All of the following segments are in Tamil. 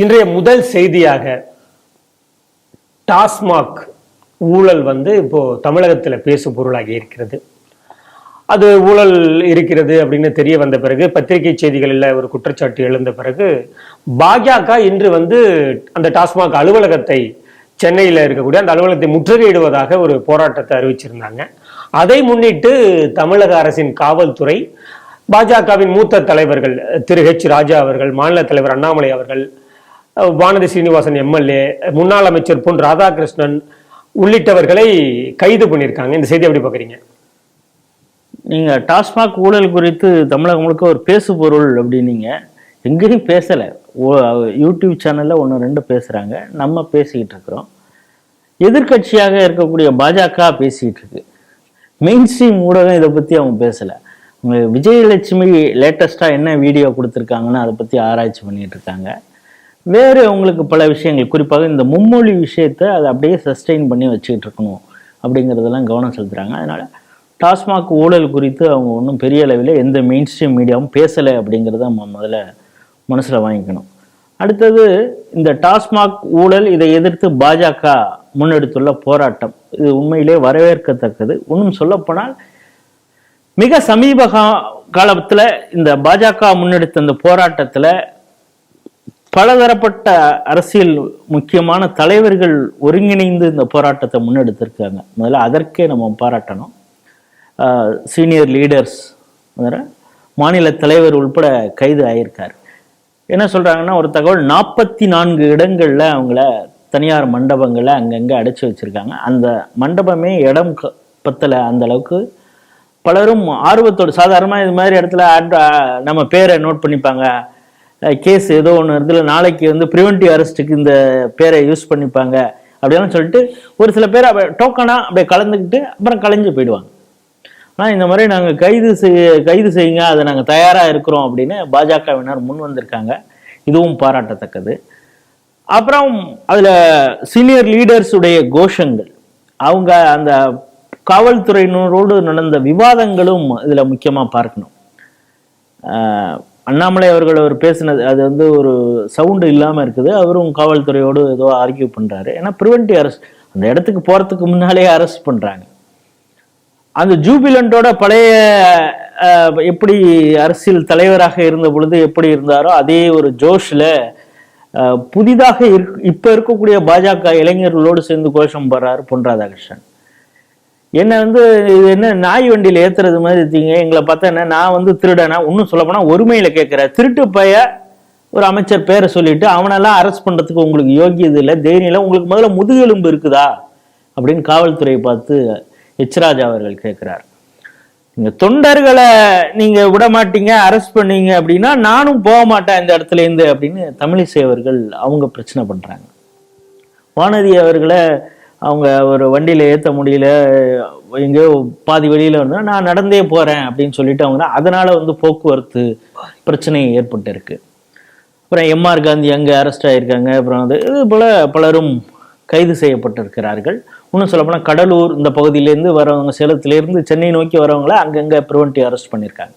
இன்றைய முதல் செய்தியாக டாஸ்மாக் ஊழல் வந்து இப்போ தமிழகத்தில் பேசு பொருளாகி இருக்கிறது. அது ஊழல் இருக்கிறது அப்படின்னு தெரிய வந்த பிறகு பத்திரிகை செய்திகளில் ஒரு குற்றச்சாட்டு எழுந்த பிறகு பாஜக இன்று வந்து அந்த டாஸ்மாக் அலுவலகத்தை சென்னையில் இருக்கக்கூடிய அந்த அலுவலகத்தை முற்றுகையிடுவதாக ஒரு போராட்டத்தை அறிவிச்சிருந்தாங்க. அதை முன்னிட்டு தமிழக அரசின் காவல்துறை பாஜகவின் மூத்த தலைவர்கள் திரு ஹெச் ராஜா அவர்கள் மாநில தலைவர் அண்ணாமலை அவர்கள் வானதி சீனிவாசன் எம்எல்ஏ முன்னாள் அமைச்சர் பொன் ராதாகிருஷ்ணன் உள்ளிட்டவர்களை கைது பண்ணியிருக்காங்க. இந்த செய்தி எப்படி பார்க்குறீங்க? நீங்கள் டாஸ்மாக் ஊழல் குறித்து தமிழகம் முழுக்க ஒரு பேசு பொருள் அப்படின்னீங்க. எங்கேயும் பேசலை. யூடியூப் சேனலில் ஒன்று ரெண்டு பேசுகிறாங்க நம்ம பேசிக்கிட்டு இருக்கிறோம். எதிர்க்கட்சியாக இருக்கக்கூடிய பாஜக பேசிக்கிட்டு இருக்கு. மெயின் ஸ்ட்ரீம் ஊடகம் இதை பற்றி அவங்க பேசலை. விஜயலட்சுமி லேட்டஸ்ட்டாக என்ன வீடியோ கொடுத்துருக்காங்கன்னு அதை பற்றி ஆராய்ச்சி பண்ணிகிட்டு இருக்காங்க. வேறு உங்களுக்கு பல விஷயங்கள் குறிப்பாக இந்த மும்மொழி விஷயத்தை அதை அப்படியே சஸ்டெயின் பண்ணி வச்சுக்கிட்டு இருக்கணும் அப்படிங்கிறதெல்லாம் கவனம் செலுத்துகிறாங்க அதனால் டாஸ்மாக் ஊழல் குறித்து அவங்க ஒன்றும் பெரிய அளவில் எந்த மெயின் ஸ்ட்ரீம் மீடியாவும் பேசலை அப்படிங்கிறத நம்ம முதல்ல மனசில் வாங்கிக்கணும். அடுத்தது இந்த டாஸ்மாக் ஊழல் இதை எதிர்த்து பாஜக முன்னெடுத்துள்ள போராட்டம். இது உண்மையிலே வரவேற்கத்தக்கது. இன்னும் சொல்லப்போனால் மிக சமீப காலத்தில் இந்த பாஜக முன்னெடுத்த இந்த போராட்டத்தில் பலதரப்பட்ட அரசியல் முக்கியமான தலைவர்கள் ஒருங்கிணைந்து இந்த போராட்டத்தை முன்னெடுத்திருக்காங்க. முதல்ல அதற்கே நம்ம பாராட்டணும். சீனியர் லீடர்ஸ் மாநில தலைவர் உள்பட கைது ஆயிருக்கார். என்ன சொல்கிறாங்கன்னா ஒரு தகவல் நாற்பத்தி நான்கு இடங்களில் அவங்கள தனியார் மண்டபங்களை அங்கங்கே அடைச்சி வச்சுருக்காங்க. அந்த மண்டபமே இடம் க- பத்தல அந்த அளவுக்கு. பலரும் ஆர்வத்தோடு சாதாரணமாக இது மாதிரி இடத்துல நம்ம பேரை நோட் பண்ணிப்பாங்க. கேஸ் ஏதோ ஒன்று இடத்துல நாளைக்கு வந்து ப்ரிவென்டிவ் அரெஸ்ட்டுக்கு இந்த பேரை யூஸ் பண்ணிப்பாங்க. அப்படின்னு சொல்லிட்டு ஒரு சில பேர் அப்படியே டோக்கனாக அப்படியே கலந்துக்கிட்டு அப்புறம் கலைஞ்சு போயிடுவாங்க. ஆனால் இந்த மாதிரி நாங்கள் கைது செய்ய கைது செய்யுங்க அதை நாங்கள் தயாராக இருக்கிறோம் அப்படின்னு பாஜகவினர் முன் வந்திருக்காங்க. இதுவும் பாராட்டத்தக்கது. அப்புறம் அதில் சீனியர் லீடர்ஸுடைய கோஷங்கள். அவங்க அந்த காவல்துறையினரோடு நடந்த விவாதங்களும் இதில் முக்கியமாக பார்க்கணும். அண்ணாமலை அவர்கள் அவர் பேசினது அது வந்து ஒரு சவுண்டு இல்லாமல் இருக்குது. அவரும் காவல்துறையோடு ஏதோ ஆர்கியூ பண்ணுறாரு ஏன்னா ப்ரிவென்டிவ் அரெஸ்ட் அந்த இடத்துக்கு போகிறதுக்கு முன்னாலேயே அரெஸ்ட் பண்ணுறாங்க அந்த ஜூபிலண்டோட பழைய எப்படி அரசியல் தலைவராக இருந்த பொழுது எப்படி இருந்தாரோ அதே ஒரு ஜோஷில் புதிதாக இருக் இப்போ இருக்கக்கூடிய பாஜக இளைஞர்களோடு சேர்ந்து கோஷம் போடுறாரு பொன் ராதாகிருஷ்ணன். என்ன வந்து இது என்ன நாய் வண்டியில் ஏத்துறது மாதிரி இருக்கீங்க. எங்களை பார்த்தா என்ன நான் வந்து திருடனா இன்னும் சொல்ல போனா கேட்குறேன் திருட்டு பைய ஒரு அமைச்சர் பேரை சொல்லிட்டு அவனெல்லாம் அரெஸ்ட் பண்ணுறதுக்கு உங்களுக்கு யோகியது இல்லை தைரியம் இல்லை. உங்களுக்கு முதல்ல முதுகெலும்பு இருக்குதா? அப்படின்னு காவல்துறையை பார்த்து எச்ராஜா அவர்கள் கேட்குறாரு நீங்கள் தொண்டர்களை நீங்கள் விட மாட்டீங்க அரெஸ்ட் பண்ணீங்க அப்படின்னா நானும் போக மாட்டேன் இந்த இடத்துல இருந்து அப்படின்னு தமிழிசை அவர்கள் அவங்க பிரச்சனை பண்ணுறாங்க வானதி அவர்களை அவங்க ஒரு வண்டியில் ஏற்ற முடியல எங்கேயோ பாதி வெளியில் வந்து நான் நடந்தே போகிறேன் அப்படின்னு சொல்லிட்டு அவங்க அதனால் வந்து போக்குவரத்து பிரச்சனை ஏற்பட்டு இருக்கு அப்புறம் எம்ஆர் காந்தி அங்கே அரெஸ்ட் ஆகியிருக்காங்க அப்புறம் வந்து இது போல் பலரும் கைது செய்யப்பட்டிருக்கிறார்கள். இன்னும் சொல்லப்போனால் கடலூர் இந்த பகுதியிலேருந்து வரவங்க சேலத்திலேருந்து சென்னை நோக்கி வரவங்கள அங்கங்கே ப்ரிவென்டிவ் அரெஸ்ட் பண்ணியிருக்காங்க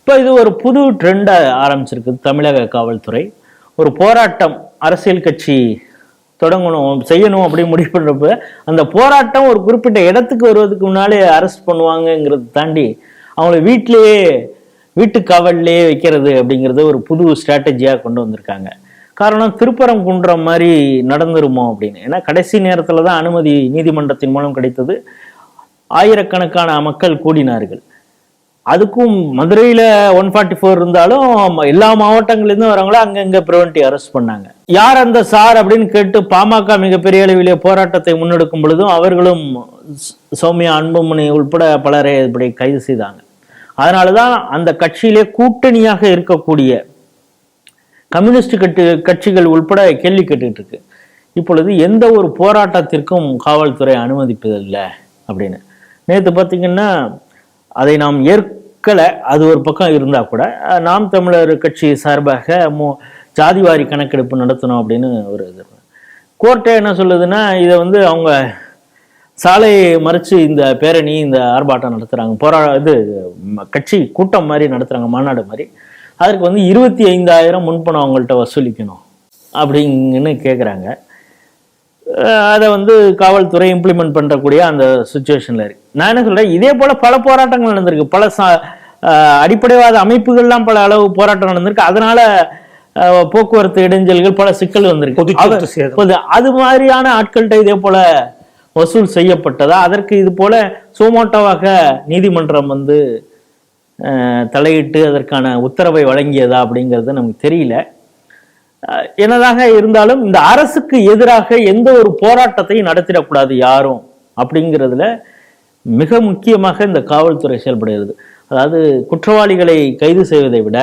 இப்போ இது ஒரு புது ட்ரெண்டாக ஆரம்பிச்சிருக்கு தமிழக காவல்துறை. ஒரு போராட்டம் அரசியல் கட்சி தொடங்கணும் செய்யணும் அப்படின்னு முடிவு பண்ணுறப்ப அந்த போராட்டம் ஒரு குறிப்பிட்ட இடத்துக்கு வருவதுக்கு முன்னாலே அரெஸ்ட் பண்ணுவாங்கங்கிறத தாண்டி அவங்கள வீட்டிலேயே வீட்டு காவல்லையே வைக்கிறது அப்படிங்கிறத ஒரு புது ஸ்ட்ராட்டஜியாக கொண்டு வந்திருக்காங்க. காரணம் திருப்பரம் குன்ற மாதிரி நடந்துருமோ அப்படின்னு. ஏன்னா கடைசி நேரத்தில் தான் அனுமதி நீதிமன்றத்தின் மூலம் கிடைத்தது. ஆயிரக்கணக்கான மக்கள் கூடினார்கள். அதுக்கும் மதுரையில ஒன் ஃபார்ட்டி ஃபோர் இருந்தாலும் எல்லா எல்லா மாவட்டங்கள்லேருந்து வரவங்கள அங்கங்க ப்ரிவென்டிவ் அரெஸ்ட் பண்ணாங்க. யார் அந்த சார் அப்படின்னு கேட்டு பாமக மிகப்பெரிய அளவிலே போராட்டத்தை முன்னெடுக்கும் பொழுதும் அவர்களும் சௌமியா அன்புமணி உள்பட பலரை இப்படி கைது செய்தாங்க. அதனாலதான் அந்த கட்சியிலே கூட்டணியாக இருக்கக்கூடிய கம்யூனிஸ்ட் கட்டு கட்சிகள் உள்பட கேள்வி கேட்டுட்டு இருக்கு இப்பொழுது எந்த ஒரு போராட்டத்திற்கும் காவல்துறை அனுமதிப்பதில்லை அப்படின்னு. நேற்று பார்த்தீங்கன்னா அதை நாம் ஏற்கலை அது ஒரு பக்கம் இருந்தால் கூட நாம் தமிழர் கட்சி சார்பாக மோ ஜாதிவாரி கணக்கெடுப்பு நடத்தணும் அப்படின்னு ஒரு இது. கோர்ட்டை என்ன சொல்லுதுன்னா இதை வந்து அவங்க சாலையை மறைச்சு இந்த பேரணி இந்த ஆர்ப்பாட்டம் நடத்துகிறாங்க போரா இது ம- கட்சி கூட்டம் மாதிரி நடத்துகிறாங்க மாநாடு மாதிரி. அதற்கு வந்து இருபத்தி ஐந்தாயிரம் முன்பணம் அவங்கள்ட்ட வசூலிக்கணும் அப்படிங்கன்னு கேட்குறாங்க அதை வந்து காவல்துறை இம்ப்ளிமெண்ட் பண்ணக்கூடிய அந்த சுச்சுவேஷனில் இருக்கு. நான் என்ன சொல்கிறேன் இதே போல் பல போராட்டங்கள் நடந்திருக்கு. பல ச அடிப்படைவாத அமைப்புகள்லாம் பல அளவு போராட்டம் நடந்திருக்கு. அதனால போக்குவரத்து இடைஞ்சல்கள் பல சிக்கல் வந்திருக்கு. அது மாதிரியான ஆட்கள்கிட்ட இதே போல வசூல் செய்யப்பட்டதா? அதற்கு இது போல சோமோட்டோவாக நீதிமன்றம் வந்து தலையிட்டு அதற்கான உத்தரவை வழங்கியதா அப்படிங்கிறது நமக்கு தெரியல. என்னதாக இருந்தாலும் இந்த அரசுக்கு எதிராக எந்த ஒரு போராட்டத்தையும் நடத்திடக்கூடாது யாரும் அப்படிங்கிறதுல மிக முக்கியமாக இந்த காவல்துறை செயல்படுகிறது. அதாவது குற்றவாளிகளை கைது செய்வதை விட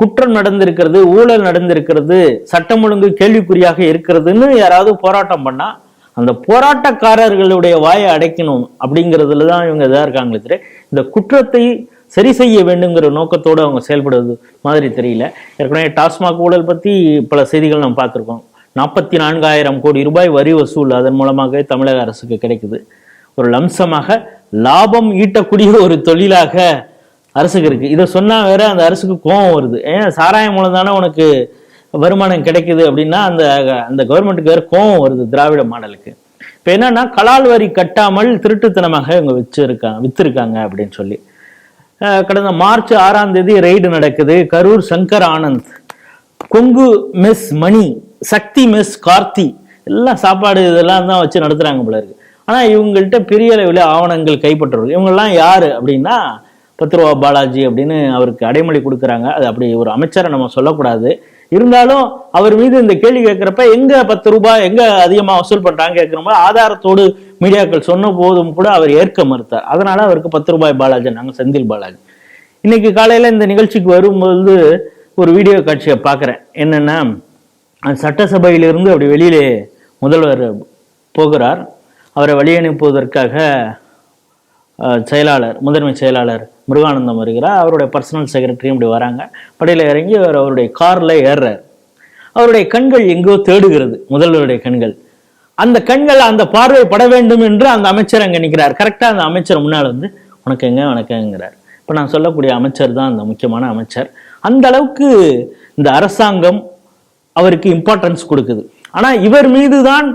குற்றம் நடந்திருக்கிறது ஊழல் நடந்திருக்கிறது சட்டம் ஒழுங்கு கேள்விக்குறியாக இருக்கிறதுன்னு யாராவது போராட்டம் பண்ணா அந்த போராட்டக்காரர்களுடைய வாயை அடைக்கணும் அப்படிங்கிறதுல தான் இவங்க இதாக இருக்காங்களே தவிர இந்த குற்றத்தை சரி செய்ய வேண்டுங்கிற நோக்கத்தோடு அவங்க செயல்படுவது மாதிரி தெரியல. ஏற்கனவே டாஸ்மாக் ஊழல் பற்றி பல செய்திகள் நம்ம பார்த்துருக்கோம். நாற்பத்தி நான்காயிரம் கோடி ரூபாய் வரி வசூல் அதன் மூலமாக தமிழக அரசுக்கு கிடைக்குது. ஒரு லம்சமாக லாபம் ஈட்டக்கூடிய ஒரு தொழிலாக அரசுக்கு இருக்குது இதை சொன்னால் வேற அந்த அரசுக்கு கோபம் வருது. ஏன்? சாராயம் மூலம் தானே உனக்கு வருமானம் கிடைக்குது அப்படின்னா அந்த அந்த கவர்மெண்ட்டுக்கு வேற கோபம் வருது திராவிட மாடலுக்கு. இப்போ என்னன்னா கலால் வரி கட்டாமல் திருட்டுத்தனமாக இவங்க வச்சிருக்காங்க வித்திருக்காங்க அப்படின்னு சொல்லி. கடந்த மார்ச் ஆறாம் தேதி ரெய்டு நடக்குது. கரூர் சங்கர் ஆனந்த் கொங்கு மெஸ் மணி சக்தி மெஸ் கார்த்தி எல்லாம் சாப்பாடு இதெல்லாம் தான் வச்சு நடத்துறாங்க போல இருக்கு. ஆனா இவங்கள்ட்ட பெரிய அளவில் ஆவணங்கள் கைப்பற்றுறது இவங்கெல்லாம் யாரு அப்படின்னா பத்து ரூபா பாலாஜி அப்படின்னு அவருக்கு அடைமொழி கொடுக்குறாங்க. அது அப்படி ஒரு அமைச்சரை நம்ம சொல்லக்கூடாது. இருந்தாலும் அவர் மீது இந்த கேள்வி கேட்குறப்ப எங்க பத்து ரூபாய் எங்க அதிகமாக வசூல் பண்றாங்க கேட்கிறப்ப ஆதாரத்தோடு மீடியாக்கள் சொன்ன போதும் கூட அவர் ஏற்க மறுத்தார். அதனால அவருக்கு பத்து ரூபாய் பாலாஜி நாங்கள் செந்தில் பாலாஜி. இன்னைக்கு காலையில இந்த நிகழ்ச்சிக்கு வரும்போது ஒரு வீடியோ காட்சியை பார்க்குறேன். என்னன்னா அந்த சட்டசபையிலிருந்து அப்படி வெளியிலே முதல்வர் போகிறார். அவரை வழியனுப்புவதற்காக செயலாளர் முதன்மை செயலாளர் முருகானந்தம் வருகிறார். அவருடைய பர்சனல் செக்ரட்டரியும் இப்படி வராங்க. படையில் இறங்கி அவர் அவருடைய காரில் ஏறுறார். அவருடைய கண்கள் எங்கோ தேடுகிறது முதல்வருடைய கண்கள். அந்த கண்கள் அந்த பார்வை பட வேண்டும் என்று அந்த அமைச்சர் அங்க நிற்கிறார் கரெக்டா அந்த அமைச்சர் முன்னால் வந்து உனக்கு எங்க வணக்கங்கிறார் இப்ப நான் சொல்லக்கூடிய அமைச்சர் தான் அந்த முக்கியமான அமைச்சர். அந்த அளவுக்கு இந்த அரசாங்கம் அவருக்கு இம்பார்ட்டன்ஸ் கொடுக்குது. ஆனா இவர் மீது தான்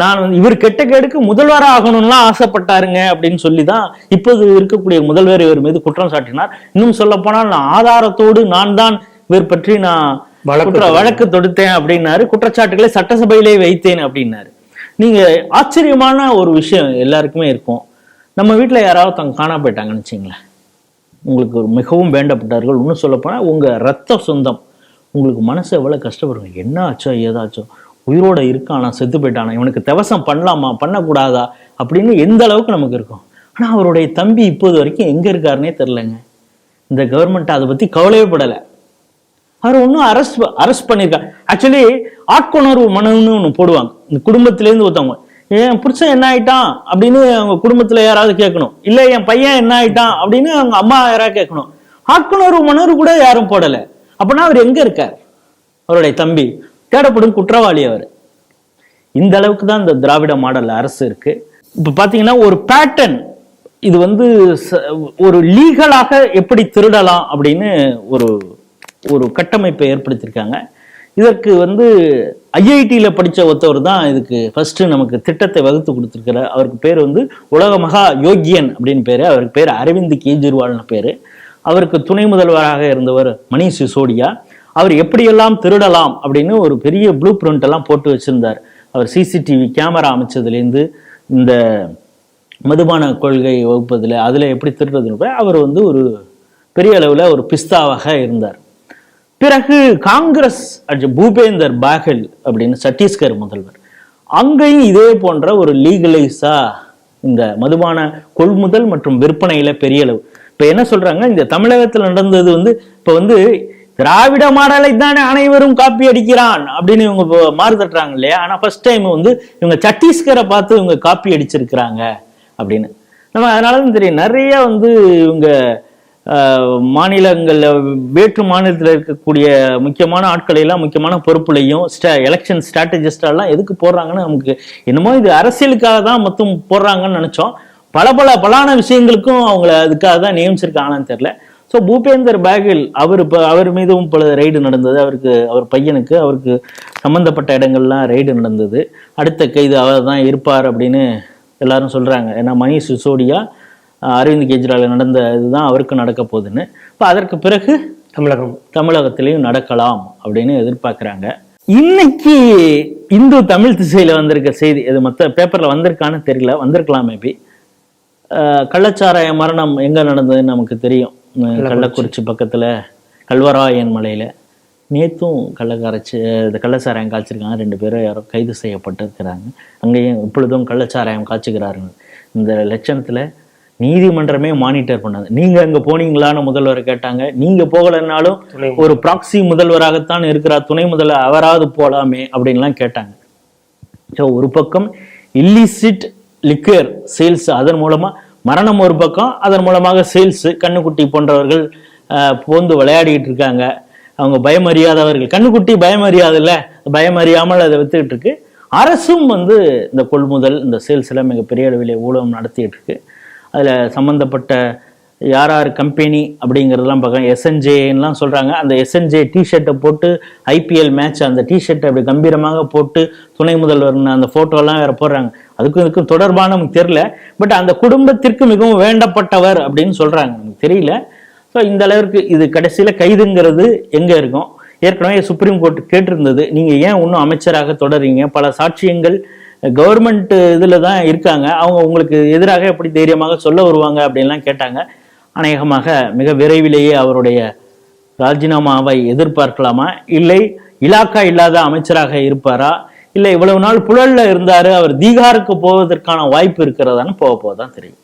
நான் வந்து இவர் கெட்ட கேடுக்கு முதல்வர் ஆகணும்லாம் ஆசைப்பட்டாருங்க அப்படின்னு சொல்லி தான் இப்போது இருக்கக்கூடிய முதல்வர் இவர் மீது குற்றம் சாட்டினார். இன்னும் சொல்ல போனால் நான் ஆதாரத்தோடு நான் தான் இவர் பற்றி நான் வழக்கு தொடுத்தேன் அப்படின்னாரு. குற்றச்சாட்டுகளை சட்டசபையிலே வைத்தேன் அப்படின்னாரு. நீங்க ஆச்சரியமான ஒரு விஷயம் எல்லாருக்குமே இருக்கும். நம்ம வீட்டில் யாராவது தங்க காணா போயிட்டாங்கன்னு வச்சிங்களேன் உங்களுக்கு ஒரு மிகவும் வேண்டப்பட்டார்கள். இன்னும் சொல்லப்போனால் உங்கள் ரத்த சொந்தம். உங்களுக்கு மனசு எவ்வளோ கஷ்டப்படுங்க என்ன ஆச்சோ ஏதாச்சோ. உயிரோட இருக்கானா செத்து போயிட்டானா இவனுக்கு தவசம் பண்ணலாமா பண்ணக்கூடாதா அப்படின்னு எந்த அளவுக்கு நமக்கு இருக்கும். ஆனால் அவருடைய தம்பி இப்போது வரைக்கும் எங்கே இருக்காருன்னே தெரிலங்க இந்த கவர்மெண்ட் அதை பற்றி கவலையே படலை. அவர் ஒன்றும் அரெஸ்ட் அரெஸ்ட் பண்ணியிருக்கா ஆக்சுவலி ஆட்கொணர்வு மனுன்னு ஒன்று போடுவாங்க. குடும்பத்திலேருந்து ஒருத்தவங்க என் புருஷன் என்ன ஆயிட்டான்? அப்படின்னு அவங்க குடும்பத்துல யாராவது கேட்கணும். இல்ல என் பையன் என்ன ஆயிட்டான்? அப்படின்னு அவங்க அம்மா யாராவது கேட்கணும். ஆட்கொணர்வு மணர் கூட யாரும் போடல. அப்படின்னா அவர் எங்க இருக்கார்? அவருடைய தம்பி தேடப்படும் குற்றவாளி அவர். இந்த அளவுக்கு தான் இந்த திராவிட மாடல் அரசு இருக்கு. இப்ப பாத்தீங்கன்னா ஒரு பேட்டர்ன் இது வந்து ச- ஒரு லீகலாக எப்படி திருடலாம் அப்படின்னு ஒரு ஒரு கட்டமைப்பை ஏற்படுத்தியிருக்காங்க. இதற்கு வந்து ஐஐடியில் படித்த ஒருத்தவர் தான் இதுக்கு ஃபஸ்ட்டு நமக்கு திட்டத்தை வகுத்து கொடுத்துருக்கிறார். அவருக்கு பேர் வந்து உலக மகா யோகியன் அப்படின்னு பேர். அவருக்கு பேர் அரவிந்த் கெஜ்ரிவால்னு பேர். அவருக்கு துணை முதல்வராக இருந்தவர் மணீஷ் சிசோடியா. அவர் எப்படியெல்லாம் திருடலாம் அப்படின்னு ஒரு பெரிய ப்ளூ பிரிண்ட் எல்லாம் போட்டு வச்சுருந்தார். அவர் சிசிடிவி கேமரா அமைச்சதுலேருந்து இந்த மதுபான கொள்கை வகுப்பதில் அதில் எப்படி திருடுறதுன்னு அவர் வந்து ஒரு பெரிய அளவில் ஒரு பிஸ்தாவாக இருந்தார். பிறகு காங்கிரஸ் பூபேந்தர் பாகல் அப்படின்னு சத்தீஸ்கர் முதல்வர். அங்கேயும் இதே போன்ற ஒரு லீகலைஸா இந்த மதுபான கொள்முதல் மற்றும் விற்பனையில பெரிய அளவு. இப்ப என்ன சொல்றாங்க? இந்த தமிழகத்தில் நடந்தது வந்து இப்ப வந்து திராவிட மாடலை தானே அனைவரும் காப்பி அடிக்கிறான் அப்படின்னு இவங்க மாறு தட்டுறாங்க இல்லையா? ஆனா ஃபர்ஸ்ட் டைம் வந்து இவங்க சத்தீஸ்கரை பார்த்து இவங்க காப்பி அடிச்சிருக்கிறாங்க அப்படின்னு. நம்ம அதனால தான் தெரியும் நிறைய வந்து இவங்க மாநிலங்களில் வேற்று மாநிலத்தில் இருக்கக்கூடிய முக்கியமான ஆட்களை எல்லாம் முக்கியமான பொறுப்புலையும் ஸ்டா எலெக்ஷன் ஸ்ட்ராட்டஜிஸ்டெல்லாம் எதுக்கு போடுறாங்கன்னு நமக்கு என்னமோ இது அரசியலுக்காக தான் மொத்தம் போடுறாங்கன்னு நினச்சோம். பல பல பலான விஷயங்களுக்கும் அவங்கள அதுக்காக தான் நியமிச்சிருக்காங்களான்னு தெரில ஸோ பூபேந்தர் பேகில் அவர் இப்போ அவர் மீதும் பல ரைடு நடந்தது. அவருக்கு அவர் பையனுக்கு அவருக்கு சம்மந்தப்பட்ட இடங்கள்லாம் ரைடு நடந்தது. அடுத்த கைது அவர் தான் இருப்பார் அப்படின்னு எல்லாரும் சொல்கிறாங்க ஏன்னா மணி சிசோடியா அரவிந்த் கெஜ்ரிவால் நடந்த இதுதான் அவருக்கு நடக்க போகுதுன்னு. இப்போ அதற்கு பிறகு தமிழகம். தமிழகத்திலையும் நடக்கலாம் அப்படின்னு எதிர்பார்க்குறாங்க. இன்னைக்கு இந்து தமிழ் திசையில வந்திருக்க செய்தி இது மற்ற பேப்பர்ல வந்திருக்கான்னு தெரியல வந்திருக்கலாம் மேபி கள்ளச்சாராய மரணம் எங்க நடந்ததுன்னு நமக்கு தெரியும். கள்ளக்குறிச்சி. பக்கத்துல கல்வராயன் மலையில. நேத்தும் கள்ளக்காரச்சி இந்த கள்ளச்சாராயம் காய்ச்சிருக்காங்க. ரெண்டு பேரும் யாரோ கைது செய்யப்பட்டிருக்கிறாங்க அங்கேயும் இப்பொழுதும் கள்ளச்சாராயம் காய்ச்சுகிறார்கள். இந்த லட்சணத்துல நீதிமன்றமே மானிட்டர் பண்ணாது நீங்க அங்க போனீங்களான்னு முதல்வர் கேட்டாங்க. நீங்க போகலைன்னாலும் ஒரு ப்ராக்சி முதல்வராகத்தான் இருக்கிறார். துணை முதல்வர் அவராவது போலாமே அப்படின்லாம் கேட்டாங்க. ஸோ ஒரு பக்கம் இல்லிசிட் லிக்கர் சேல்ஸ் அதன் மூலமா மரணம் ஒரு பக்கம் அதன் மூலமாக சேல்ஸ் கண்ணுக்குட்டி போன்றவர்கள் போந்து விளையாடிட்டு இருக்காங்க. அவங்க பயமறியாதவர்கள். கண்ணுக்குட்டி பயமறியாதுல்ல? பயமறியாமல் அதை வித்துக்கிட்டு இருக்கு. அரசும் வந்து இந்த கொள்முதல் இந்த சேல்ஸ்ல மிகப்பெரிய அளவில் ஊழலம் நடத்திட்டு இருக்கு. அதில் சம்மந்தப்பட்ட யார் யார் கம்பெனி அப்படிங்கிறதெல்லாம் பார்க்கலாம். எஸ்என்ஜேலாம் சொல்கிறாங்க அந்த எஸ்என்ஜே டிஷர்ட்டை போட்டு ஐபிஎல் மேட்ச் அந்த டிஷர்ட்டை அப்படி கம்பீரமாக போட்டு துணை முதல்வர்னு அந்த ஃபோட்டோலாம் வேறு போடுறாங்க. அதுக்கும் இதுக்கும் தொடர்பான நமக்கு தெரியல. பட் அந்த குடும்பத்திற்கு மிகவும் வேண்டப்பட்டவர் அப்படின்னு சொல்கிறாங்க நமக்கு தெரியல. ஸோ இந்த அளவிற்கு இது கடைசியில் கைதுங்கிறது எங்கே இருக்கும்? ஏற்கனவே சுப்ரீம் கோர்ட் கேட்டிருந்தது. நீங்கள் ஏன் இன்னும் அமைச்சராக தொடரீங்க பல சாட்சியங்கள் கவர்மெண்ட் இதில் தான் இருக்காங்க. அவங்க உங்களுக்கு எதிராக எப்படி தைரியமாக சொல்ல வருவாங்க அப்படின்லாம் கேட்டாங்க. அநேகமாக மிக விரைவிலேயே அவருடைய ராஜினாமாவை எதிர்பார்க்கலாமா? இல்லை இலாக்கா இல்லாத அமைச்சராக இருப்பாரா? இல்லை இவ்வளவு நாள் புழல்ல இருந்தாரு அவர் தீகாருக்கு போவதற்கான வாய்ப்பு இருக்கிறதான்னு போக போதான் தெரியும்.